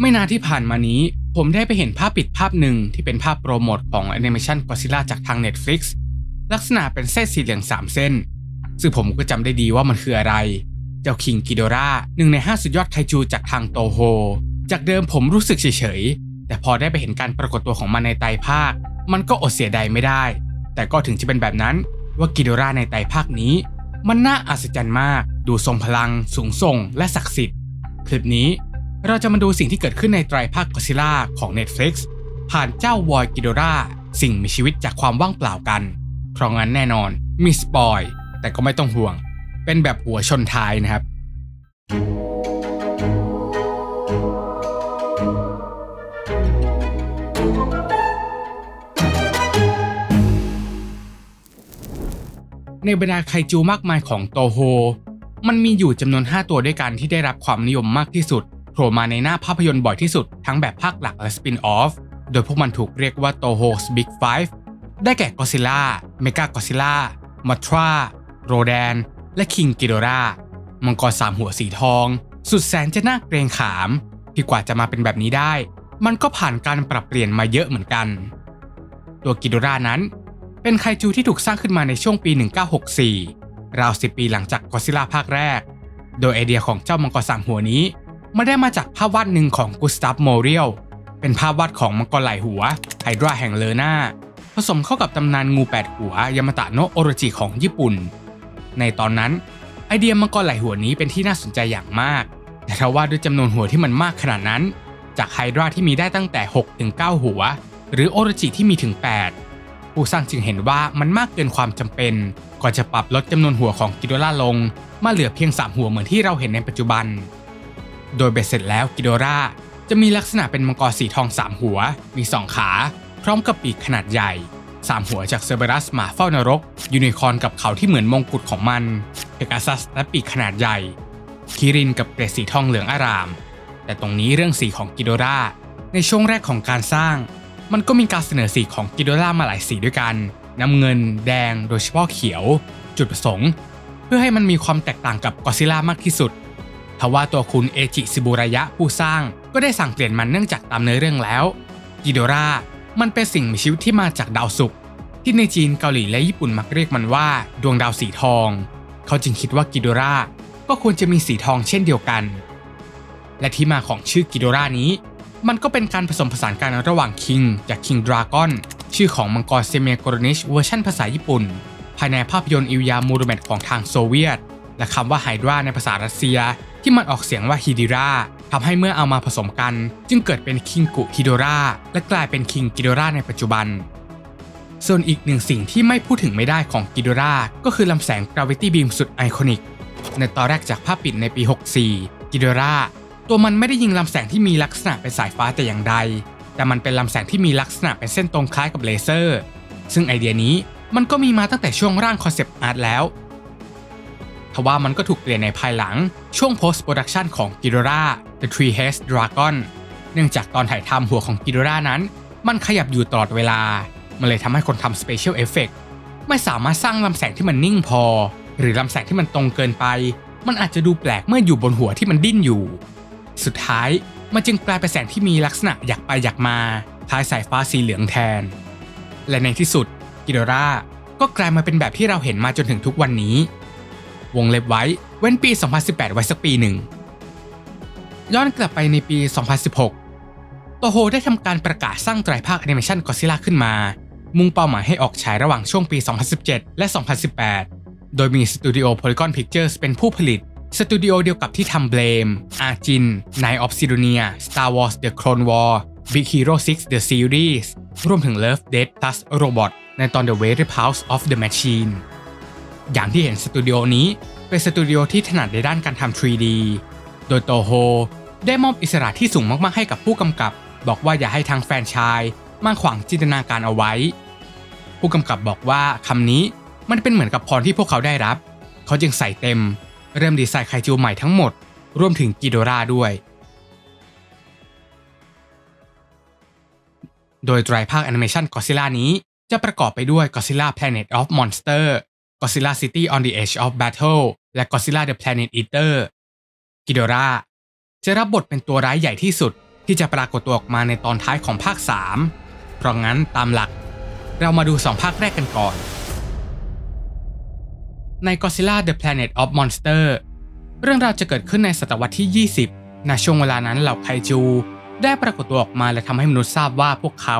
ไม่นานที่ผ่านมานี้ ผมได้ไปเห็นภาพปิดภาพหนึ่งที่เป็นภาพโปรโมทของแอนิเมชันก็ซิล่าจากทาง Netflix ลักษณะเป็นเส้นสีเหลือง3เส้น ซึ่งผมก็จำได้ดีว่ามันคืออะไร เจ้าคิงกิโดราหนึ่งในห้าสุดยอดไคจูจากทางโตโฮ จากเดิมผมรู้สึกเฉยๆ แต่พอได้ไปเห็นการปรากฏตัวของมันในไตภาค มันก็อดเสียดายไม่ได้ แต่ก็ถึงจะเป็นแบบนั้นว่ากิโดราในไตภาคนี้ มันน่าอัศจรรย์มาก ดูทรงพลัง สูงส่ง และศักดิ์สิทธิ์ คลิปนี้ เราจะมาดูสิ่งที่เกิดขึ้นในไตรภาคก็ซิล่าของ Netflix ผ่านเจ้าวอยกิโดราสิ่งมีชีวิตจากความว่างเปล่ากัน เพราะงั้นแน่นอนมีสปอย แต่ก็ไม่ต้องห่วง เป็นแบบหัวชนท้ายนะครับ ในบรรดาไคจูมากมายของโตโฮ มันมีอยู่จำนวน 5 ตัวด้วยกันที่ได้รับความนิยมมากที่สุด โผล่มาในหน้าภาพยนตร์บ่อยที่สุดทั้งแบบภาคหลักและสปินออฟ โดยพวกมันถูกเรียกว่าโตโฮสบิ๊กไฟได้แก่กอซิล่าเมกากอซิล่ามัทราโรแดน และคิงกิโดรามังกรสามหัวสีทอง สุดแสนจะน่าเกรงขาม ที่กว่าจะมาเป็นแบบนี้ได้ มันก็ผ่านการปรับเปลี่ยนมาเยอะเหมือนกัน ตัวกิโดรานั้น เป็นไคจูที่ถูกสร้างขึ้นมาในช่วงปี 1964 ราว10ปีหลังจากกอซิล่าภาคแรก โดยไอเดียของเจ้ามังกรสามหัวนี้ ไม่ได้มาจากภาพวาดหนึ่งของกุสตาฟโมเรียลเป็นภาพวาดของมังกรไหลหัวไฮดราแห่งเลอนาผสมเข้ากับตำนานงูแปดหัวยามาตะโนะโอโรจิของญี่ปุ่น ในตอนนั้นไอเดียมังกรไหลหัวนี้เป็นที่น่าสนใจอย่างมาก แต่ถ้าว่าด้วยจำนวนหัวที่มันมากขนาดนั้น จากไฮดราที่มีได้ตั้งแต่6-9หัว หรือโอโรจิที่มีถึง 8 ผู้สร้างจึงเห็นว่ามันมากเกินความจำเป็นก่อนจะปรับลดจำนวนหัวของกิโดล่าลง มาเหลือเพียง 3 หัวเหมือนที่เราเห็นในปัจจุบัน โดยเบ็ดเสร็จแล้วกิโดราจะมีลักษณะเป็นมังกรสีทอง 3 หัว มี 2 ขา พร้อมกับปีกขนาดใหญ่ 3 หัวจากเซอร์เบรัสหมาเฝ้านรก ยูนิคอร์นกับเขาที่เหมือนมงกุฎของมันเพกาซัสและปีกขนาดใหญ่ คิรินกับเกรดสีทองเหลืองอาราม แต่ตรงนี้เรื่องสีของกิโดราในช่วงแรกของการสร้าง มันก็มีการเสนอสีของกิโดรามาหลายสีด้วยกันน้ำเงิน แดง โดยเฉพาะเขียว จุดประสงค์ เพื่อให้มันมีความแตกต่างกับกอซิล่ามากที่สุด ทว่าตัวคุณเอจิซิบุระยะผู้สร้างก็ได้สั่งเปลี่ยนมันเนื่องจากตามเนื้อเรื่องแล้วกิโดรามันเป็นสิ่งมีชีวิตที่มาจากดาวศุกร์ที่ในจีนเกาหลีและญี่ปุ่นมักเรียกมันว่า ดวงดาวสีทอง เขาจึงคิดว่ากิโดราก็ควรจะมีสีทองเช่นเดียวกัน และที่มาของชื่อกิโดรานี้ มันก็เป็นการผสมผสานกันระหว่างคิงจากคิงดราก้อนชื่อของมังกรเซเมโกรนิชเวอร์ชันภาษาญี่ปุ่น ภายในภาพยนตร์อิวยามูรุเมตของทางโซเวียต และคำว่าไฮดราในภาษารัสเซีย ที่มันออกเสียงว่าฮิดิราทำให้เมื่อเอามาผสมกัน จึงเกิดเป็นคิงกุฮิโดราและกลายเป็นคิงกิโดราในปัจจุบัน ส่วนอีกหนึ่งสิ่งที่ไม่พูดถึงไม่ได้ของกิโดราก็คือลำแสงกราวิตี้บีมสุดไอคอนิก ในตอนแรกจากภาพปิดในปี 64 กิโดราตัวมันไม่ได้ยิงลำแสงที่มีลักษณะเป็นสายฟ้าแต่อย่างใด แต่มันเป็นลำแสงที่มีลักษณะเป็นเส้นตรงคล้ายกับเลเซอร์ ซึ่งไอเดียนี้มันก็มีมาตั้งแต่ช่วงร่างคอนเซปต์อาร์ตแล้ว ทว่ามันก็ถูกเปลี่ยนในภายหลังช่วง post production ของ g i d o r a The Three Heads Dragon เนื่องจากตอนถ่ายทำหัวของ g i d o r a นั้น มันขยับอยู่ตลอดเวลา มันเลยทำให้คนทำ Special Effect ไม่สามารถสร้างลำแสงที่มันนิ่งพอ หรือลำแสงที่มันตรงเกินไป มันอาจจะดูแปลกเมื่ออยู่บนหัวที่มันดิ้นอยู่ สุดท้ายมันจึงกลายเป็นแสงที่มีลักษณะอยากไปอยากมาคล้ายสายฟ้าสีเหลืองแทน และในที่สุดกิโดราก็กลายมาเป็นแบบที่เราเห็นมาจนถึงทุกวันนี้ วงเล็บไว้ เว้นปี 2018 ไว้สักปีหนึ่ง ย้อนกลับไปในปี 2016 โตโฮได้ทำการประกาศสร้างไตรภาคแอนิเมชันกอซิล่าขึ้นมา มุ่งเป้าหมายให้ออกฉายระหว่างช่วงปี 2017 และ 2018 โดยมีสตูดิโอ Polygon Pictures เป็นผู้ผลิต สตูดิโอเดียวกับที่ทำเบลมอาจิน Night of Sidonia Star Wars The Clone War Big Hero 6 The Series รวมถึง Love Death Plus Robot ในตอน The Very Pulse of the Machine อย่างที่เห็นสตูดิโอนี้เป็นสตูดิโอที่ถนัดในด้านการทำ 3D โดยโตโฮได้มอบอิสระที่สูงมากๆให้กับผู้กำกับ บอกว่าอย่าให้ทางแฟนชายมาขวางจินตนาการเอาไว้ ผู้กำกับบอกว่าคำนี้มันเป็นเหมือนกับพรที่พวกเขาได้รับ เขาจึงใส่เต็ม เริ่มดีไซน์ไคจูใหม่ทั้งหมด รวมถึงกิโดราด้วย โดยไตรภาคแอนิเมชันก o ซิล่านี้จะประกอบไปด้วย Godzilla Planet of Monster Godzilla City on the Edge of Battle และ Godzilla the Planet Eater กิโดราจะรับบทเป็นตัวร้ายใหญ่ที่สุดที่จะปรากฏตัวออกมาในตอนท้ายของภาค 3 เพราะงั้นตามหลัก เรามาดู 2 ภาคแรกกันก่อน ใน Godzilla The Planet of Monster เรื่องราวจะเกิดขึ้นในศตวรรษที่ 20ณช่วงเวลานั้นเหล่าไคจู ได้ปรากฏตัวออกมาและทำให้มนุษย์ทราบว่าพวกเขา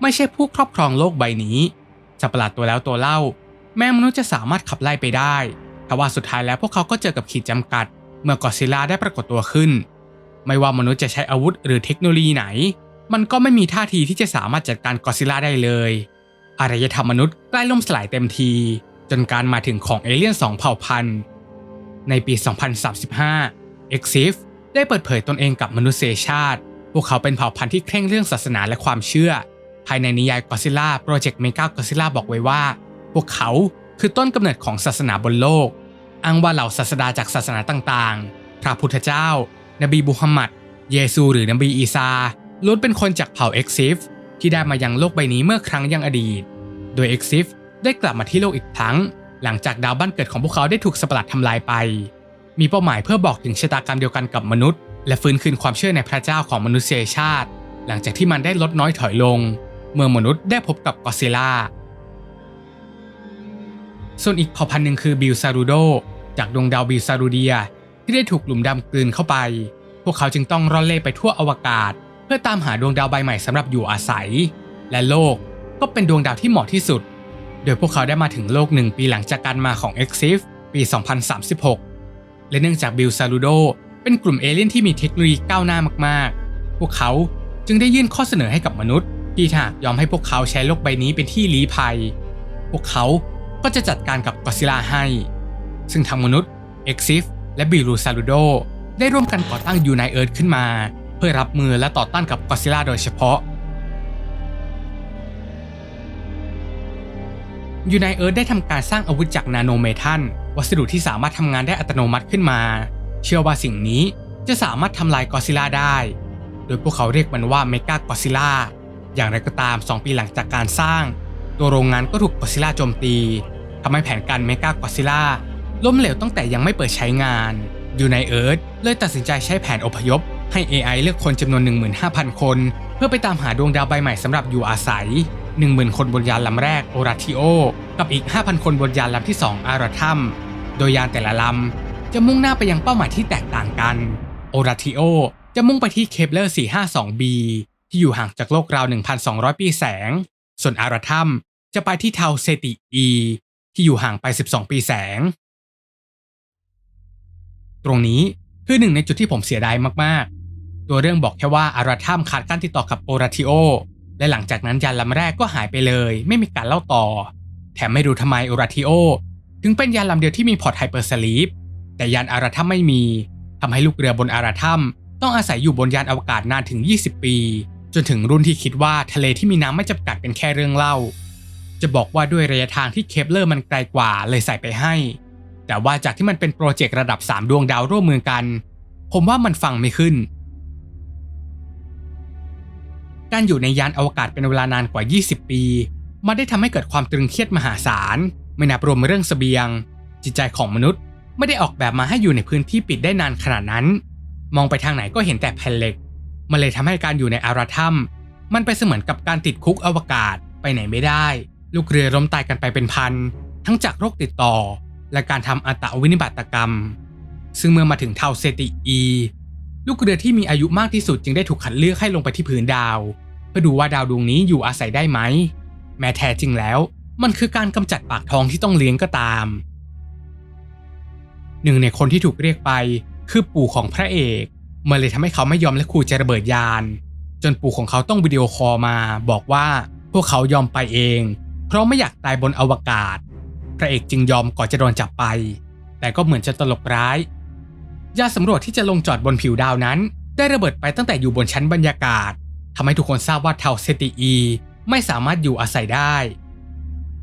ไม่ใช่ผู้ครอบครองโลกใบนี้จะประหลาดตัวแล้วตัวเล่า แม้มนุษย์จะสามารถขับไล่ไปได้แต่ว่าสุดท้ายแล้วพวกเขาก็เจอกับขีดจำกัด เมื่อกอซิล่าได้ปรากฏตัวขึ้น ไม่ว่ามนุษย์จะใช้อาวุธหรือเทคโนโลยีไหน มันก็ไม่มีท่าทีที่จะสามารถจัดการกอซิล่าได้เลย อารยธรรมมนุษย์ใกล้ล่มสลายเต็มที จนการมาถึงของเอเลี่ยนสองเผ่าพันธุ์ในปี 2035 e x i f ได้เปิดเผยตนเองกับมนุษยชาติ พวกเขาเป็นเผ่าพันธุ์ที่เคร่งเรื่องศาสนาและความเชื่อ ภายในนิยายกอซิล่าโปรเจกต์เมกากอซิล่าบอกไว้ว่า พวกเขาคือต้นกำเนิดของศาสนาบนโลก อ้างว่าเหล่าศาสดาจากศาสนาต่างๆ พระพุทธเจ้า นบีบุฮัมมัด เยซูหรือนบีอีซาล้วนเป็นคนจากเผ่าเอ็กซิฟที่ได้มายังโลกใบนี้เมื่อครั้งยังอดีต โดยเอ็กซิฟได้กลับมาที่โลกอีกครั้ง หลังจากดาวบ้านเกิดของพวกเขาได้ถูกสปลัดทำลายไป มีเป้าหมายเพื่อบอกถึงชะตากรรมเดียวกันกับมนุษย์ และฟื้นคืนความเชื่อในพระเจ้าของมนุษยชาติ หลังจากที่มันได้ลดน้อยถอยลง เมื่อมนุษย์ได้พบกับกอซิล่า ส่วนอีกเผ่าพันธุ์หนึ่งคือบิลซารูโดจากดวงดาวบิลซารูเดีย ที่ได้ถูกหลุมดำกลืนเข้าไป พวกเขาจึงต้องร่อนเล่ไปทั่วอวกาศ เพื่อตามหาดวงดาวใบใหม่สำหรับอยู่อาศัย และโลกก็เป็นดวงดาวที่เหมาะที่สุด โดยพวกเขาได้มาถึงโลกหนึ่งปีหลังจากการมาของ e x i f ปี 2036 และเนื่องจากบิลซารูโดเป็นกลุ่มเอเลี่ยนที่มีเทคโนโลยีก้าวหน้ามากๆ พวกเขาจึงได้ยื่นข้อเสนอให้กับมนุษย์ที่ถ้ายอมให้พวกเขาใช้โลกใบนี้เป็นที่ลี้ภัย พวกเขา ก็จะจัดการกับกอซิล่าให้ ซึ่งทางมนุษย์เอ็กซิฟและบิลูซารูโดได้ร่วมกันก่อตั้งยูไนเอิร์ธขึ้นมา เพื่อรับมือและต่อต้านกับกอซิล่าโดยเฉพาะยูไนเอิร์ธได้ทำการสร้างอาวุธจากนาโนเมทัลวัสดุที่สามารถทำงานได้อัตโนมัติขึ้นมา เชื่อว่าสิ่งนี้จะสามารถทำลายกอซิล่าได้ โดยพวกเขาเรียกมันว่าเมกากอซิล่าอย่างไรก็ตาม 2 ปีหลังจากการสร้าง ตัวโรงงานก็ถูกกอซิล่าโจมตี ทำให้แผนการเมกากอซิล่าล้มเหลวตั้งแต่ยังไม่เปิดใช้งานยูไนเอิร์ธเลยตัดสินใจใช้แผนอพยพ ให้ AI เลือกคนจำนวน 15,000 คน เพื่อไปตามหาดวงดาวใบใหม่สำหรับอยู่อาศัย 10,000 คนบนยานลำแรกโอราทิโอ กับอีก 5,000 คนบนยานลำที่ 2 อาราทัม โดยยานแต่ละลำจะมุ่งหน้าไปยังเป้าหมายที่แตกต่างกันโอราทิโอจะมุ่งไปที่เคปเลอร์ 452b ที่อยู่ห่างจากโลกราว 1,200 ปีแสง ส่วนอาราทัมจะไปที่เทาเซติ e ที่อยู่ห่างไป 12 ปีแสง ตรงนี้คือหนึ่งในจุดที่ผมเสียดายมากๆ ตัวเรื่องบอกแค่ว่าอาราทัมขาดการติดต่อกับโอราทิโอ และหลังจากนั้นยานลำแรกก็หายไปเลย ไม่มีการเล่าต่อ แถมไม่รู้ทำไมโอราทิโอ ถึงเป็นยานลำเดียวที่มีพอร์ตไฮเปอร์สลีปแต่ยานอาราทัมไม่มีทำให้ลูกเรือบนอาราทัมต้องอาศัยอยู่บนยานอวกาศนานถึง 20 ปี จนถึงรุ่นที่คิดว่าทะเลที่มีน้ำไม่จำกัดเป็นแค่เรื่องเล่า จะบอกว่าด้วยระยะทางที่เคปเลอร์มันไกลกว่าเลยใส่ไปให้ แต่ว่าจากที่มันเป็นโปรเจกต์ระดับ 3 ดวงดาวร่วมมือกัน ผมว่ามันฟังไม่ขึ้น การอยู่ในยานอวกาศเป็นเวลานานกว่า 20 ปี มันได้ทำให้เกิดความตรึงเครียดมหาศาล ไม่นับรวมเรื่องสเสบียง จิตใจของมนุษย์ไม่ได้ออกแบบมาให้อยู่ในพื้นที่ปิดได้นานขนาดนั้น มองไปทางไหนก็เห็นแต่แผ่นเหล็ก มันเลยทำให้การอยู่ในอาราทัมมันไปเสมือนกับการติดคุกอวกาศไปไหนไม่ได้ ลูกเรือล้มตายกันไปเป็นพัน ทั้งจากโรคติดต่อ และการทำอัตวินิบาตกรรม ซึ่งเมื่อมาถึงเทาเซติอี ลูกเรือที่มีอายุมากที่สุดจึงได้ถูกคัดเลือกให้ลงไปที่พื้นดาว เพื่อดูว่าดาวดวงนี้อยู่อาศัยได้ไหม แม้แท้จริงแล้ว มันคือการกำจัดปากท้องที่ต้องเลี้ยงก็ตาม หนึ่งในคนที่ถูกเรียกไปคือปู่ของพระเอกมันเลยทำให้เขาไม่ยอมและขู่จะระเบิดยาน จนปู่ของเขาต้องวิดีโอคอลมา บอกว่าพวกเขายอมไปเอง ราะไม่อยากตายบนอวกาศ พระเอกจึงยอมก่อนจะโดนจับไป แต่ก็เหมือนจะตลกร้าย ยานสำรวจที่จะลงจอดบนผิวดาวนั้น ได้ระเบิดไปตั้งแต่อยู่บนชั้นบรรยากาศทำให้ทุกคนทราบว่าเทาเซติอี ไม่สามารถอยู่อาศัยได้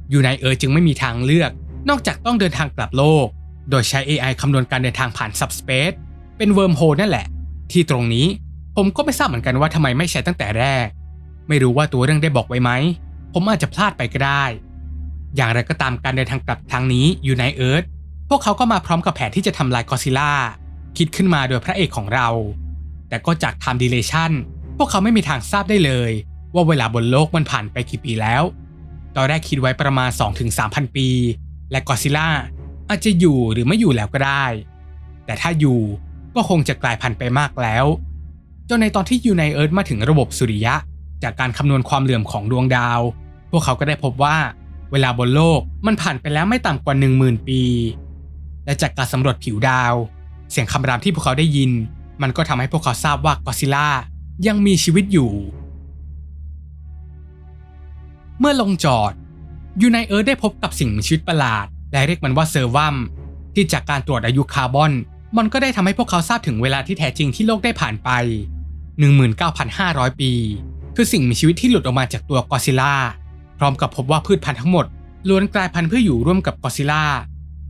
อยู่ในเออจึงไม่มีทางเลือก นอกจากต้องเดินทางกลับโลก โดยใช้ AI คำนวณการเดินทางผ่าน Subspace เป็นเวิร์มโฮนั่นแหละ ที่ตรงนี้ผมก็ไม่ทราบเหมือนกันว่าทำไมไม่ใช้ตั้งแต่แรก ไม่รู้ว่าตัวเรื่องได้บอกไว้ไหม ผมอาจจะพลาดไปก็ได้ อย่างไรก็ตามการเดินทางกลับทางนี้อยู่ในเอิร์ธพวกเขาก็มาพร้อมกับแผนที่จะทำลายกอซิล่าคิดขึ้นมาโดยพระเอกของเรา แต่ก็จาก time dilation พวกเขาไม่มีทางทราบได้เลย ว่าเวลาบนโลกมันผ่านไปกี่ปีแล้ว ตอนแรกคิดไว้ประมาณ 2-3,000 ปี และกอซิล่าอาจจะอยู่หรือไม่อยู่แล้วก็ได้ แต่ถ้าอยู่ก็คงจะกลายพันธุ์ไปมากแล้ว จนในตอนที่ยูไนเอิร์ธมาถึงระบบสุริยะ จากการคำนวณความเหลื่อมของดวงดาว พวกเขาก็ได้พบว่าเวลาบนโลกมันผ่านไปแล้วไม่ต่ำกว่า 10,000 ปี และจากการสำรวจผิวดาว เสียงคำรามที่พวกเขาได้ยิน มันก็ทำให้พวกเขาทราบว่ากอซิล่ายังมีชีวิตอยู่ เมื่อลงจอดยูไนเอิร์ธได้พบกับสิ่งมีชีวิตประหลาด และเรียกมันว่าเซอร์วัมที่จากการตรวจอายุคาร์บอน มันก็ได้ทำให้พวกเขาทราบถึงเวลาที่แท้จริงที่โลกได้ผ่านไป 19,500 ปี คือสิ่งมีชีวิตที่หลุดออกมาจากตัวกอซิล่า พร้อมกับพบว่าพืชพันธุ์ทั้งหมดล้วนกลายพันธุ์เพื่ออยู่ร่วมกับกอซิล่า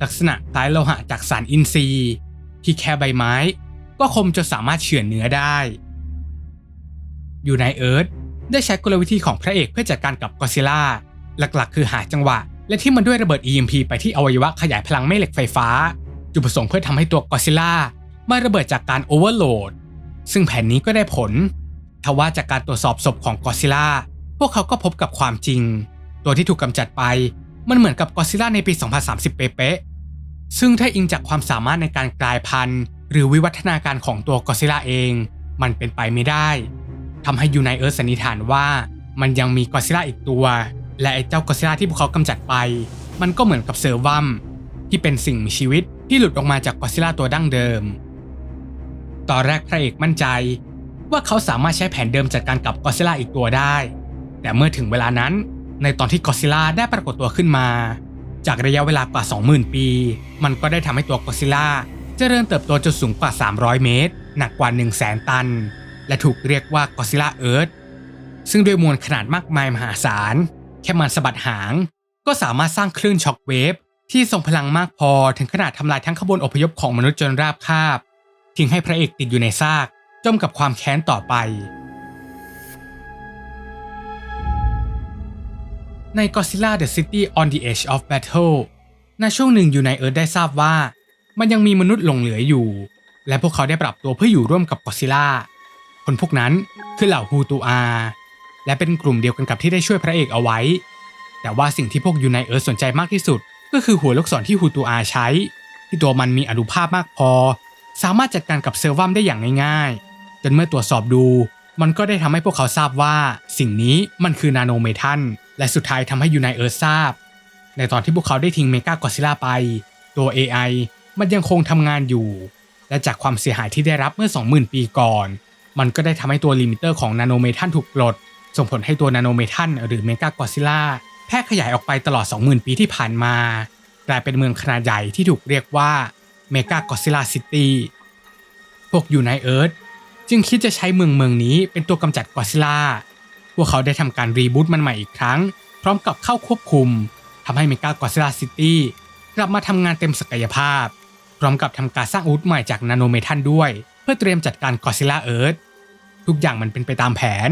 ลักษณะคล้ายโลหะจากสารอินทรีย์ ที่แค่ใบไม้ ก็คมจะสามารถเฉือนเนื้อได้อยู่ในเอิร์ธได้ใช้กลวิธีของพระเอกเพื่อจัดการกับกอซิล่าหลักๆ คือหาจังหวะ และที่มันด้วยระเบิด EMP ไปที่อวัยวะขยายพลังแม่เหล็กไฟฟ้า จุดประสงค์เพื่อทำให้ตัวกอซิล่าไม่ระเบิดจากการโอเวอร์โหลดซึ่งแผนนี้ก็ได้ผลทว่าจากการตรวจสอบศพของกอซิล่า พวกเขาก็พบกับความจริง ตัวที่ถูกกำจัดไปมันเหมือนกับกอซิล่าในปี 2030 เป๊ะๆซึ่งถ้าอิงจากความสามารถในการกลายพันธุ์ หรือวิวัฒนาการของตัวกอซิล่าเอง มันเป็นไปไม่ได้ทำให้ยูไนเอิร์ธสันนิษฐานว่า มันยังมีกอซิล่าอีกตัว และไอ้เจ้ากอซิล่าที่พวกเขากำจัดไป มันก็เหมือนกับเซอร์วัมที่เป็นสิ่งมีชีวิตที่หลุดออกมาจากกอซิล่าตัวดั้งเดิมตอนแรกพระเอกมั่นใจว่าเขาสามารถใช้แผนเดิมจัดการกับกอซิล่าอีกตัวได้ แต่เมื่อถึงเวลานั้น ในตอนที่กอซิล่าได้ปรากฏตัวขึ้นมา จากระยะเวลากว่า 20,000 ปี มันก็ได้ทำให้ตัวกอซิล่าเจริญเติบโตจนสูงกว่า 300 เมตร หนักกว่า 1 0 0 0 0แสนตัน และถูกเรียกว่ากอซิล่าเอิร์ธซึ่งด้วยมวลขนาดมากมายมหาศาล แค่มันสะบัดหาง ก็สามารถสร้างคลื่นช็อคเวฟที่ทรงพลังมากพอถึงขนาดทำลายทั้งขบวนอพยพของมนุษย์จนราบคาบ ทิ้งให้พระเอกติดอยู่ในซาก จมกับความแค้นต่อไป ใน Godzilla the City on the Edge of Battle ในช่วงหนึ่งอยู่ในเอิร์ธได้ทราบว่า มันยังมีมนุษย์หลงเหลืออยู่ และพวกเขาได้ปรับตัวเพื่ออยู่ร่วมกับกอซิล่าคนพวกนั้นคือเหล่าฮูตูอา และเป็นกลุ่มเดียวกันกับที่ได้ช่วยพระเอกเอาไว้ แต่ว่าสิ่งที่พวกยูไนเอิร์ธสนใจมากที่สุด ก็คือหัวลูกศรที่ฮูตูอาใช้ ที่ตัวมันมีอนุภาพมากพอ สามารถจัดการกับเซลวัมได้อย่างง่ายๆ จนเมื่อตรวจสอบดู มันก็ได้ทำให้พวกเขาทราบว่า สิ่งนี้มันคือนาโนเมทัล และสุดท้ายทำให้ยูไนเอิร์ธทราบ ในตอนที่พวกเขาได้ทิ้งเมกากอซิล่าไป ตัว AI มันยังคงทำงานอยู่ และจากความเสียหายที่ได้รับเมื่อ 20,000 ปีก่อน มันก็ได้ทำให้ตัวลิมิเตอร์ของนาโนเมทัลถูกปลด ส่งผลให้ตัวนาโนเมทัลหรือเมกากอซิล่าแพร่ขยายออกไปตลอด 20,000 ปีที่ผ่านมา กลายเป็นเมืองขนาดใหญ่ที่ถูกเรียกว่าเมกากอซิล่าซิตี้พวกยู่ในเอิร์ธจึงคิดจะใช้เมืองเมืองนี้เป็นตัวกำจัดกอซิล่า พวกเขาได้ทำการรีบูตมันใหม่อีกครั้ง พร้อมกับเข้าควบคุมทำให้เมกากอซิล่าซิตี้กลับมาทำงานเต็มศักยภาพ พร้อมกับทำการสร้างอาวุธใหม่จากนาโนเมทัลด้วย เพื่อเตรียมจัดการกอซิล่าเอิร์ธทุกอย่างมันเป็นไปตามแผน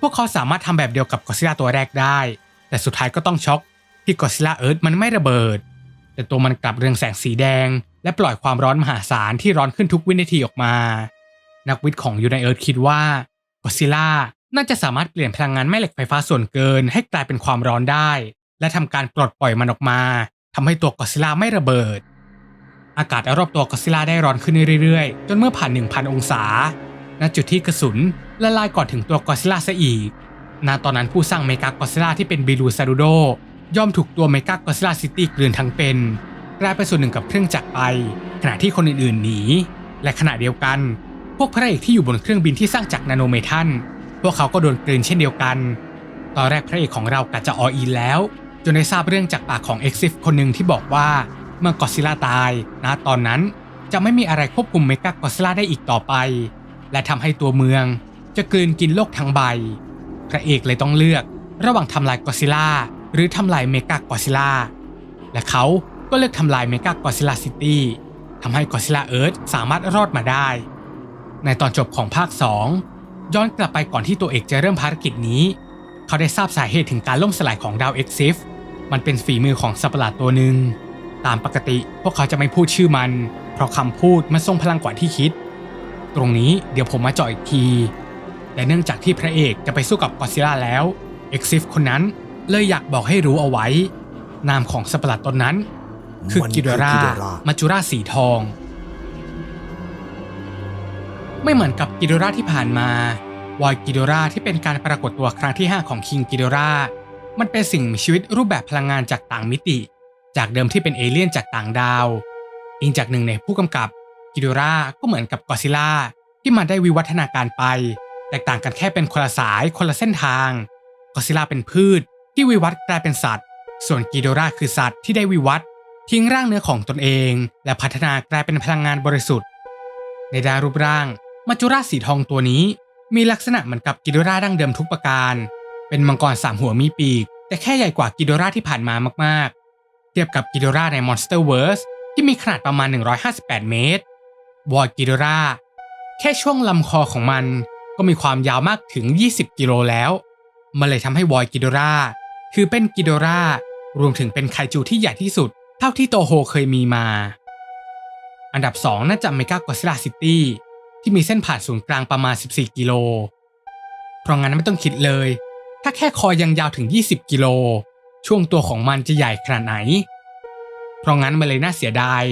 พวกเขาสามารถทำแบบเดียวกับกอซิล่าตัวแรกได้ แต่สุดท้ายก็ต้องช็อกที่กอซิล่าเอิร์ธมันไม่ระเบิด แต่ตัวมันกลับเรืองแสงสีแดง และปล่อยความร้อนมหาศาลที่ร้อนขึ้นทุกวินาทีออกมา นักวิทย์ของยูไนเอิร์ธคิดว่ากอซิล่า น่าจะสามารถเปลี่ยนพลังงานแม่เหล็กไฟฟ้าส่วนเกิน ให้กลายเป็นความร้อนได้ และทำการปลดปล่อยมันออกมาทำให้ตัวกอซิล่าไม่ระเบิด อากาศรอบตัวกอซิล่าได้ร้อนขึ้นเรื่อยๆ จนเมื่อผ่าน 1,000 องศา ณจุดที่กระสุนละลายก่อนถึงตัวกอซิล่าซะอีกณตอนนั้นผู้สร้างเมกากอซิล่าที่เป็นบิลูซารูโดย่อมถูกตัวเมกากอซิล่าซิตี้กลืนทั้งเป็นกลายเป็นส่วนหนึ่งกับเครื่องจักรไป ขณะที่คนอื่นๆหนีและขณะเดียวกัน พวกพระเอกที่อยู่บนเครื่องบินที่สร้างจากนาโนเมทัล พวกเขาก็โดนกลืนเช่นเดียวกัน ตอนแรกพระเอกของเรากะจะออีแล้ว จนได้ทราบเรื่องจากปากของเอ็กซิฟคนหนึ่งที่บอกว่าเมื่อกอซิล่าตายนะตอนนั้นจะไม่มีอะไรควบคุมเมกากอซิล่าได้อีกต่อไป และทำให้ตัวเมือง จะกลืนกินโลกทั้งใบ พระเอกเลยต้องเลือกระหว่างทำลายกอซิล่าหรือทำลายเมกากอซิล่าและเขาก็เลือกทำลายเมกากอซิล่าซิตี้ทำให้กอซิล่าเอิร์ธสามารถรอดมาได้ ในตอนจบของภาค 2 ย้อนกลับไปก่อนที่ตัวเอกจะเริ่มภารกิจนี้ เขาได้ทราบสาเหตุถึงการล่มสลายของดาวเอ็กซิฟมันเป็นฝีมือของสัตว์ประหลาดตัวหนึ่ง ตามปกติพวกเขาจะไม่พูดชื่อมัน เพราะคำพูดมันทรงพลังกว่าที่คิด ตรงนี้เดี๋ยวผมมาเจาะอีกที แต่เนื่องจากที่พระเอกจะไปสู้กับกอดซิลล่าแล้วเอ็กซิฟคนนั้นเลยอยากบอกให้รู้เอาไว้ นามของสัตว์ประหลาดตนนั้น คือมันกิโดราคือกิโดรามาจูราสีทอง ไม่เหมือนกับกิโดราที่ผ่านมาวอยกิโดราที่เป็นการปรากฏตัวครั้งที่ 5 ของคิงกิโดรามันเป็นสิ่งมีชีวิตรูปแบบพลังงานจากต่างมิติ จากเดิมที่เป็นเอเลี่ยนจากต่างดาว อิงจากหนึ่งในผู้กำกับกิโดราก็เหมือนกับกอซิล่าที่มันได้วิวัฒนาการไป แตกต่างกันแค่เป็นคนละสายคนละเส้นทางกอซิล่าเป็นพืชที่วิวัฒน์กลายเป็นสัตว์ ส่วนกิโดราคือสัตว์ที่ได้วิวัฒน์ทิ้งร่างเนื้อของตนเอง และพัฒนากลายเป็นพลังงานบริสุทธิ์ ในด้านรูปร่าง มัจจุราชสีทองตัวนี้ มีลักษณะเหมือนกับกิโดราดั้งเดิมทุกประการ เป็นมังกรสามหัวมีปีก แต่แค่ใหญ่กว่ากิโดราที่ผ่านมามากๆ เทียบกับกิโดราใน Monsterverse ที่มีขนาดประมาณ 158 เมตรวอร์กิโดราแค่ช่วงลำคอของมันก็มีความยาวมากถึง 20 กิโลแล้ว มันเลยทำให้วอยกิโดราคือเป็นกิโดรารวมถึงเป็นไคจูที่ใหญ่ที่สุด เท่าที่โตโฮเคยมีมา อันดับ 2 น่าจะเมกากอซิล่าซิตี้ ที่มีเส้นผ่านศูนย์กลางประมาณ 14 กิโล เพราะงั้นไม่ต้องคิดเลย ถ้าแค่คอยังยาวถึง 20 กิโล ช่วงตัวของมันจะใหญ่ขนาดไหน เพราะงั้นมันเลยน่าเสียดาย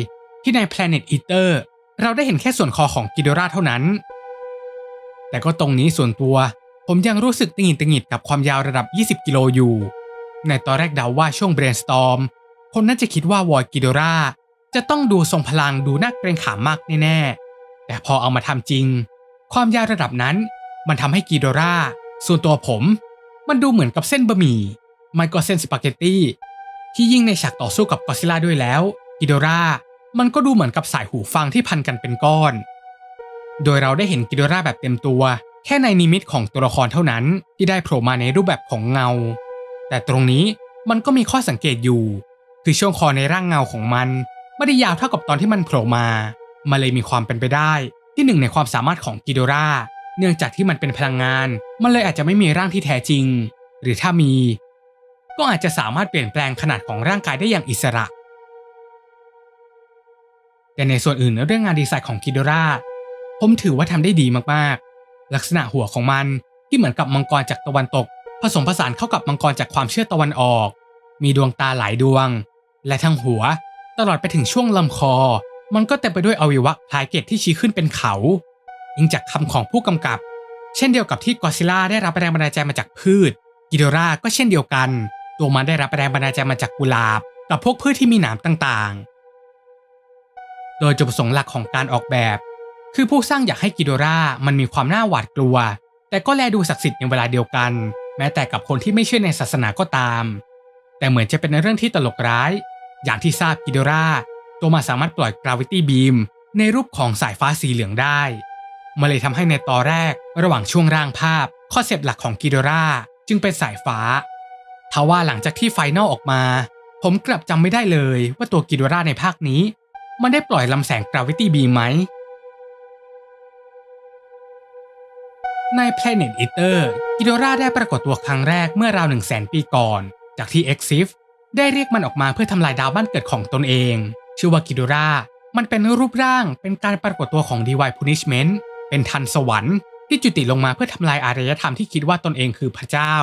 ที่ใน Planet Eater เราได้เห็นแค่ส่วนคอของกิโดราเท่านั้น แต่ก็ตรงนี้ส่วนตัวผมยังรู้สึกตึงหิดตึงหิดกับความยาวระดับ 20 กิโลอยู่ ในตอนแรกเดาว่าช่วง brainstorm คนน่าจะคิดว่าวอยกิโดราจะต้องดูทรงพลังดูน่าเกรงขามมากแน่ๆ แต่พอเอามาทำจริง ความยาวระดับนั้นมันทำให้กิโดราส่วนตัวผม มันดูเหมือนกับเส้นบะหมี่ไม่ก็เส้นสปาเกตตี้ที่ยิ่งในฉากต่อสู้กับกอซิลล่าด้วยแล้วกิโดรามันก็ดูเหมือนกับสายหูฟังที่พันกันเป็นก้อน โดยเราได้เห็นกิโดราแบบเต็มตัว แค่ในนิมิตของตัวละครเท่านั้นที่ได้โผล่มาในรูปแบบของเงา แต่ตรงนี้มันก็มีข้อสังเกตอยู่ คือช่วงคอในร่างเงาของมัน ไม่ได้ยาวเท่ากับตอนที่มันโผล่มา มันเลยมีความเป็นไปได้ที่หนึ่งในความสามารถของกิโดราเนื่องจากที่มันเป็นพลังงาน มันเลยอาจจะไม่มีร่างที่แท้จริง หรือถ้ามี ก็อาจจะสามารถเปลี่ยนแปลงขนาดของร่างกายได้อย่างอิสระ แต่ในส่วนอื่นเรื่องงานดีไซน์ของกิโดราผมถือว่าทำได้ดีมากๆ ลักษณะหัวของมันที่เหมือนกับมังกรจากตะวันตก ผสมผสานเข้ากับมังกรจากความเชื่อตะวันออก มีดวงตาหลายดวง และทั้งหัวตลอดไปถึงช่วงลำคอ มันก็เต็มไปด้วยอวัยวะคลายเกตที่ชี้ขึ้นเป็นเขาอิงจากคำของผู้กำกับ เช่นเดียวกับที่กอซิล่าได้รับแรงบันดาลใจมาจากพืช กิโดราก็เช่นเดียวกัน ตัวมันได้รับแรงบันดาลใจมาจากกุหลาบ กับพวกพืชที่มีหนามต่างๆ โดยจุดประสงค์หลักของการออกแบบ คือผู้สร้างอยากให้กิโดรามันมีความน่าหวาดกลัว แต่ก็แลดูศักดิ์สิทธิ์ในเวลาเดียวกัน แม้แต่กับคนที่ไม่เชื่อในศาสนาก็ตาม แต่เหมือนจะเป็นเรื่องที่ตลกร้าย อย่างที่ทราบกิโดรา ตัวมันสามารถปล่อยกราวิตี้บีมในรูปของสายฟ้าสีเหลืองได้มันเลยทำให้ในตอนแรกระหว่างช่วงร่างภาพข้อเซปต์หลักของกิโดราจึงเป็นสายฟ้าทว่าหลังจากที่ไฟนอลออกมา ผมกลับจำไม่ได้เลยว่าตัวกิโดราในภาคนี้ มันได้ปล่อยลำแสงกราวิตี้บีมไหมใน Planet Eater กิโดราได้ปรากฏตัวครั้งแรกเมื่อราวหนึ่งแสนปีก่อน จากที่ e x i f ได้เรียกมันออกมาเพื่อทำลายดาวบ้านเกิดของตนเอง ชื่อว่ากิโดรามันเป็นรูปร่างเป็นการปรากฏตัวของ Divine Punishment เป็นทันสวรรค์ที่จุติลงมาเพื่อทำลายอารยธรรมที่คิดว่าตนเองคือพระเจ้า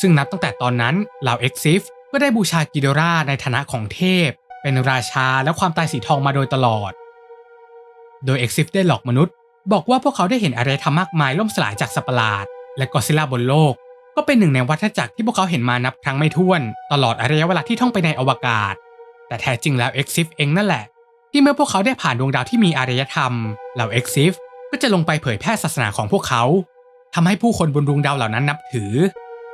ซึ่งนับตั้งแต่ตอนนั้นเหล่า e x i f ก็ได้บูชากิโดราในฐานะของเทพ เป็นราชาและความตายสีทองมาโดยตลอด โดย e x i f ได้หลอกมนุษย์ บอกว่าพวกเขาได้เห็นอารยธรรมมากมายล่มสลายจากสัปหลาด และกอซิลล่าบนโลก ก็เป็นหนึ่งในวัฏจักรที่พวกเขาเห็นมานับครั้งไม่ถ้วน ตลอดระยะเวลาที่ท่องไปในอวกาศ แต่แท้จริงแล้ว e x i f เองนั่นแหละ ที่เมื่อพวกเขาได้ผ่านดวงดาวที่มีอารยธรรมเหล่า e x i f ก็จะลงไปเผยแพร่ศาสนาของพวกเขาทำให้ผู้คนบนดวงดาวเหล่านั้นนับถือ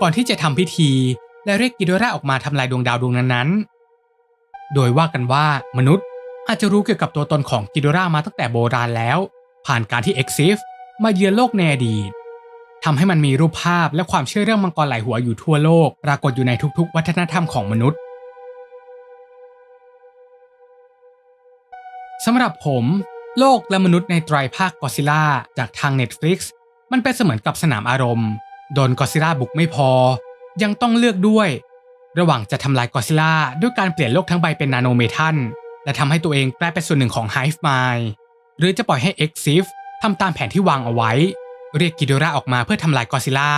ก่อนที่จะทำพิธี และเรียกกิโดราออกมาทำลายดวงดาวดวงนั้นๆ โดยว่ากันว่ามนุษย์อาจจะรู้เกี่ยวกับตัวตนของกิโดรามาตั้งแต่โบราณแล้ว ผ่านการที่ e x i f มาเยือนโลกในอดีตทำให้มันมีรูปภาพและความเชื่อเรื่องมังกรไหลหัวอยู่ทั่วโลก ปรากฏอยู่ในทุกๆ วัฒนธรรมของมนุษย์ สำหรับผมโลกและมนุษย์ในไตรภาคกอซิล่าจากทาง Netflix มันเป็นเสมือนกับสนามอารมณ์โดนกอซิล่าบุกไม่พอ ยังต้องเลือกด้วย ระหว่างจะทำลายกอซิล่าด้วยการเปลี่ยนโลกทั้งใบเป็นนาโนเมทัลและทำให้ตัวเองกลายเป็นส่วนหนึ่งของ Hive Mind หรือจะปล่อยให้ e x i f ทำตามแผนที่วางเอาไว้ เรียกกิโดราออกมาเพื่อทำลายกอซิล่า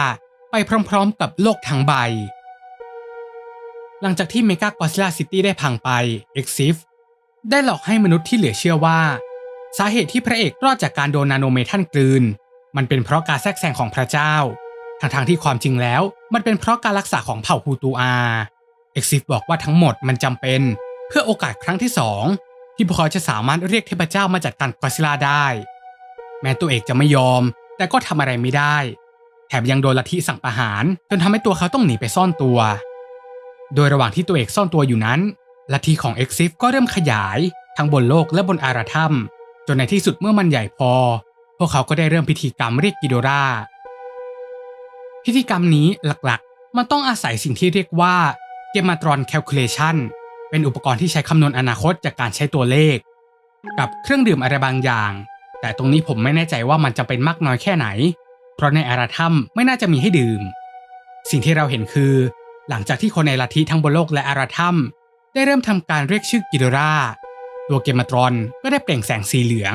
ไปพร้อมๆ กับโลกทั้งใบ หลังจากที่เมกากอซิล่าซิตี้ได้พังไปเอ็กซิฟ ได้หลอกให้มนุษย์ที่เหลือเชื่อว่า สาเหตุที่พระเอกรอดจากการโดนนาโนเมทัลกลืน มันเป็นเพราะการแทรกแซงของพระเจ้าทางทางที่ความจริงแล้ว มันเป็นเพราะการรักษาของเผ่าฮูตูอาเอ็กซิฟบอกว่าทั้งหมดมันจำเป็นเพื่อโอกาสครั้งที่สองที่พวกเขาจะสามารถเรียกเทพเจ้ามาจัดการกอซิล่าได้ แม้ตัวเอกจะไม่ยอม แต่ก็ทำอะไรไม่ได้ แถมยังโดนลัทธิสั่งประหาร จนทำให้ตัวเขาต้องหนีไปซ่อนตัว โดยระหว่างที่ตัวเอกซ่อนตัวอยู่นั้น ลัทธิของเอ็กซิฟก็เริ่มขยาย ทั้งบนโลกและบนอารธรรม จนในที่สุดเมื่อมันใหญ่พอ พวกเขาก็ได้เริ่มพิธีกรรมเรียกกิโดราพิธีกรรมนี้หลักๆ มันต้องอาศัยสิ่งที่เรียกว่าเกมมาตรอนแคลคูลเลชันเป็นอุปกรณ์ที่ใช้คำนวณอนาคตจากการใช้ตัวเลข กับเครื่องดื่มอะไรบางอย่าง แต่ตรงนี้ผมไม่แน่ใจว่ามันจะเป็นมากน้อยแค่ไหน เพราะในอารธรรมไม่น่าจะมีให้ดื่ม สิ่งที่เราเห็นคือ หลังจากที่คนในลัทธิทั้งบนโลกและอารธรรม ได้เริ่มทำการเรียกชื่อกิโดราตัวเกมมาตรอนก็ได้เปล่งแสงสีเหลือง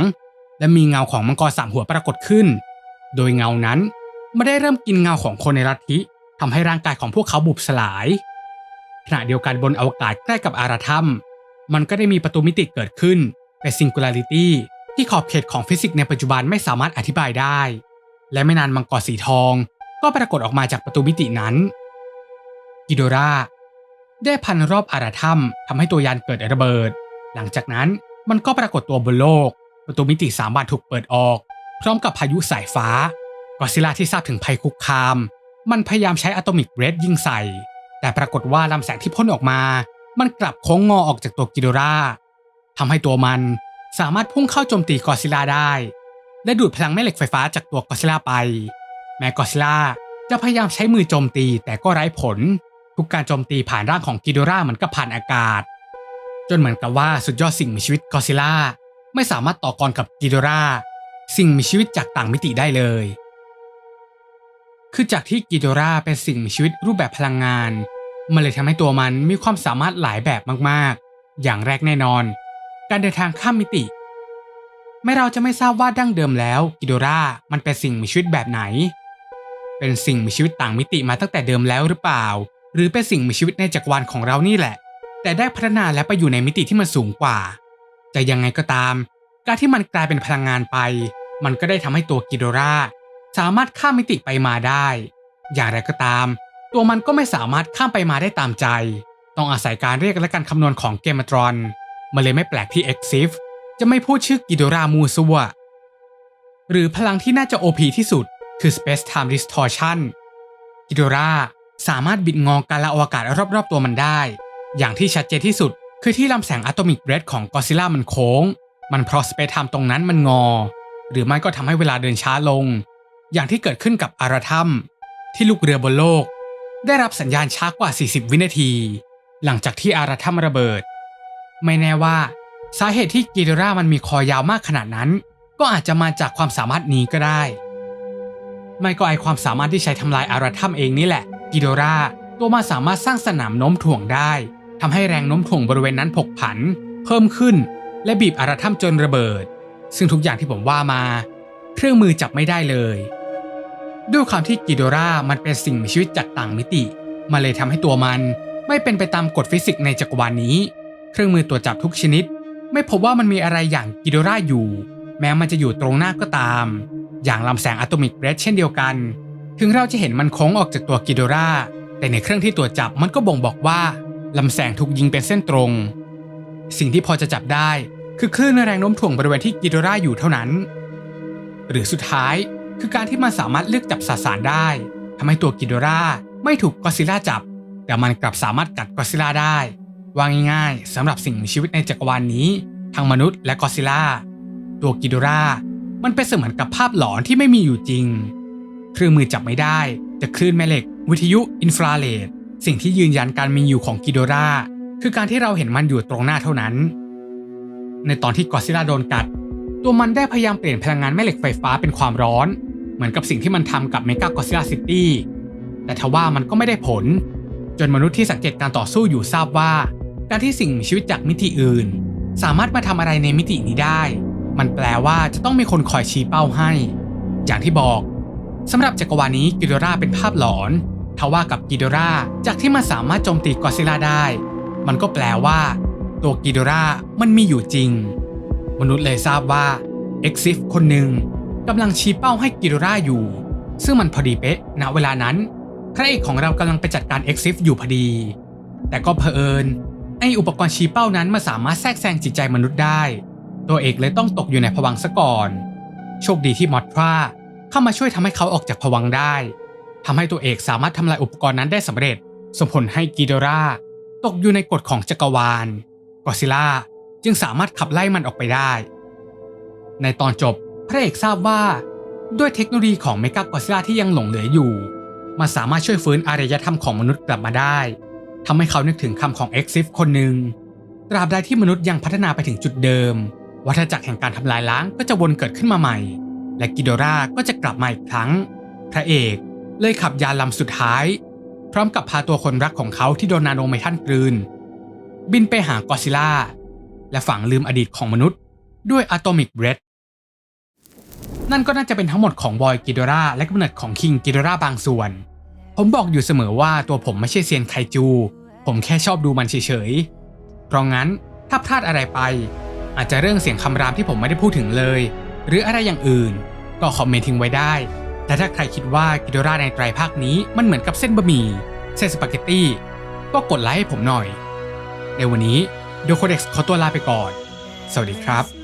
และมีเงาของมังกรสามหัวปรากฏขึ้น โดยเงานั้นไม่ได้เริ่มกินเงาของคนในลัทธิทำให้ร่างกายของพวกเขาบุบสลาย ขณะเดียวกันบนอวกาศใกล้กับอารธรรมมันก็ได้มีประตูมิติเกิดขึ้นเป็น singularity ที่ขอบเขตของฟิสิกส์ในปัจจุบันไม่สามารถอธิบายได้ และไม่นานมังกรสีทอง ก็ปรากฏออกมาจากประตูมิตินั้น กิโดรา ได้พันรอบอารธรรมทำให้ตัวยานเกิดระเบิด หลังจากนั้นมันก็ปรากฏตัวบนโลก ประตูมิติสามบานถูกเปิดออก พร้อมกับพายุสายฟ้ากอซิล่าที่ทราบถึงภัยคุกคาม มันพยายามใช้อะโตมิกเรดยิงใส่ แต่ปรากฏว่าลำแสงที่พ่นออกมา มันกลับโค้งงอออกจากตัวกิโดราทำให้ตัวมันสามารถพุ่งเข้าโจมตีกอซิล่าได้ และดูดพลังแม่เหล็กไฟฟ้าจากตัวกอซิล่าไป แม้กอซิลล่าจะพยายามใช้มือโจมตีแต่ก็ไร้ผล ทุกการโจมตีผ่านร่างของกิโดรามันก็ผ่านอากาศ จนเหมือนกับว่าสุดยอดสิ่งมีชีวิตกอซิล่าไม่สามารถต่อกรกับกิโดราสิ่งมีชีวิตจากต่างมิติได้เลย คือจากที่กิโดราเป็นสิ่งมีชีวิตรูปแบบพลังงาน มันเลยทำให้ตัวมันมีความสามารถหลายแบบมากๆ อย่างแรกแน่นอน การเดินทางข้ามมิติ แม้เราจะไม่ทราบว่าดั้งเดิมแล้ว กิโดรามันเป็นสิ่งมีชีวิตแบบไหน เป็นสิ่งมีชีวิตต่างมิติมาตั้งแต่เดิมแล้วหรือเปล่า หรือเป็นสิ่งมีชีวิตในจักรวาลของเรานี่แหละ แต่ได้พัฒนาและไปอยู่ในมิติที่มันสูงกว่า จะยังไงก็ตาม การที่มันกลายเป็นพลังงานไป มันก็ได้ทำให้ตัวกิโดราสามารถข้ามมิติไปมาได้ อย่างไรก็ตาม ตัวมันก็ไม่สามารถข้ามไปมาได้ตามใจ ต้องอาศัยการเรียกและการคำนวณของเกมตรอนมันเลยไม่แปลกที่ e x i f จะไม่พูดชื่อกิโดรามูซัวหรือพลังที่น่าจะ OP ที่สุดคือ Space Time Distortion กิโดรา สามารถบิดงอการละอวกาศรอบๆตัวมันได้ อย่างที่ชัดเจนที่สุด คือที่ลำแสงอะโตมิกเรดของกอซิล่ามันโค้ง มันเพราะสเปซไทม์ตรงนั้นมันงอ หรือไม่ก็ทำให้เวลาเดินช้าลง อย่างที่เกิดขึ้นกับอารทัมที่ลูกเรือบนโลก ได้รับสัญญาณช้ากว่า 40 วินาที หลังจากที่อารทัมระเบิด ไม่แน่ว่าสาเหตุที่กิโดรามันมีคอยาวมากขนาดนั้น ก็อาจจะมาจากความสามารถนี้ก็ได้ ไม่ก็ไอความสามารถที่ใช้ทำลายอารทัมเองนี่แหละ กิโดราตัวมาสามารถสร้างสนามโน้มถ่วงได้ทำให้แรงโน้มถ่วงบริเวณนั้นผกผัน เพิ่มขึ้น และบีบอารทัมจนระเบิด ซึ่งทุกอย่างที่ผมว่ามา เครื่องมือจับไม่ได้เลย ด้วยความที่กิโดรามันเป็นสิ่งมีชีวิตจากต่างมิติมาเลยทำให้ตัวมันไม่เป็นไปตามกฎฟิสิกส์ในจักรวาลนี้ เครื่องมือตรวจจับทุกชนิด ไม่พบว่ามันมีอะไรอย่างกิโดราอยู่ แม้มันจะอยู่ตรงหน้าก็ตาม อย่างลำแสงอะโตมิกเรดเช่นเดียวกัน ถึงเราจะเห็นมันโค้งออกจากตัวกิโดราแต่ในเครื่องที่ตรวจจับมันก็บ่งบอกว่าลำแสงถูกยิงเป็นเส้นตรง สิ่งที่พอจะจับได้คือคลื่นแรงโน้มถ่วงบริเวณที่กิโดราอยู่เท่านั้น หรือสุดท้ายคือการที่มันสามารถเลือกจับสสารได้ทำให้ตัวกิโดราไม่ถูกกอซิล่าจับ แต่มันกลับสามารถกัดกอซิล่าได้ว่าง่ายๆสำหรับสิ่งมีชีวิตในจักรวาลนนี้ทั้งมนุษย์และกอซิล่าตัวกิโดรามันเป็นเสมือนกับภาพหลอนที่ไม่มีอยู่จริง เครื่องมือจับไม่ได้ แต่คลื่นแม่เหล็ก วิทยุอินฟราเรดสิ่งที่ยืนยันการมีอยู่ของกิโดราคือการที่เราเห็นมันอยู่ตรงหน้าเท่านั้น ในตอนที่กอซิล่าโดนกัด ตัวมันได้พยายามเปลี่ยนพลังงานแม่เหล็กไฟฟ้าเป็นความร้อน เหมือนกับสิ่งที่มันทำกับเมกากอซิล่าซิตี้แต่ทว่ามันก็ไม่ได้ผล จนมนุษย์ที่สังเกตการต่อสู้อยู่ทราบว่า การที่สิ่งมีชีวิตจากมิติอื่น สามารถมาทำอะไรในมิตินี้ได้ มันแปลว่าจะต้องมีคนคอยชี้เป้าให้ อย่างที่บอก สำหรับจักรวาลนี้กิโดราเป็นภาพหลอนทว่ากับกิโดราจากที่มันสามารถโจมตีกอซิล่าได้ มันก็แปลว่า ตัวกิโดรามันมีอยู่จริง มนุษย์เลยทราบว่าเอ็กซิฟคนหนึ่งกำลังชี้เป้าให้กิโดราอยู่ ซึ่งมันพอดีเป๊ะณเวลานั้นพระเอกของเรากำลังไปจัดการเอ็กซิฟอยู่พอดี แต่ก็เผอิญไออุปกรณ์ชี้เป้านั้นมาสามารถแทรกแซงจิตใจมนุษย์ได้ ตัวเอกเลยต้องตกอยู่ในภวังซะก่อน โชคดีที่มอดทรา เข้ามาช่วยทำให้เขาออกจากภวังได้ทำให้ตัวเอกสามารถทำลายอุปกรณ์นั้นได้สำเร็จ ส่งผลให้กิโดราตกอยู่ในกฎของจักรวาลกอซิล่าจึงสามารถขับไล่มันออกไปได้ ในตอนจบพระเอกทราบว่า ด้วยเทคโนโลยีของเมกากอซิล่าที่ยังหลงเหลืออยู่ มันสามารถช่วยฟื้นอารยธรรมของมนุษย์กลับมาได้ทำให้เขานึกถึงคำของเอ็กซิฟคนหนึ่งตราบใดที่มนุษย์ยังพัฒนาไปถึงจุดเดิม วัฏจักรแห่งการทำลายล้างก็จะวนเกิดขึ้นมาใหม่ และกิโดราก็จะกลับมาอีกครั้ง พระเอกเลยขับยานลำสุดท้าย พร้อมกับพาตัวคนรักของเขาที่โดนนาโนเมทันกลืน บินไปหากอซิล่า และฝังลืมอดีตของมนุษย์ ด้วยอะโตมิกเบรดนั่นก็น่าจะเป็นทั้งหมดของบอยกิโดราและกำเนิดของคิงกิโดราบางส่วน ผมบอกอยู่เสมอว่าตัวผมไม่ใช่เซียนไคจู ผมแค่ชอบดูมันเฉยๆ เพราะงั้นถ้าพลาดอะไรไป อาจจะเรื่องเสียงคำรามที่ผมไม่ได้พูดถึงเลย หรืออะไรอย่างอื่น ก็คอมเมนต์ทิ้งไว้ได้ แต่ถ้าใครคิดว่ากิโดราในไตรภาคนี้มันเหมือนกับเส้นบะหมี่เส้นสปาเกตตี้ก็กดไลค์ให้ผมหน่อย ในวันนี้โดโคเด็กขอตัวลาไปก่อน สวัสดีครับ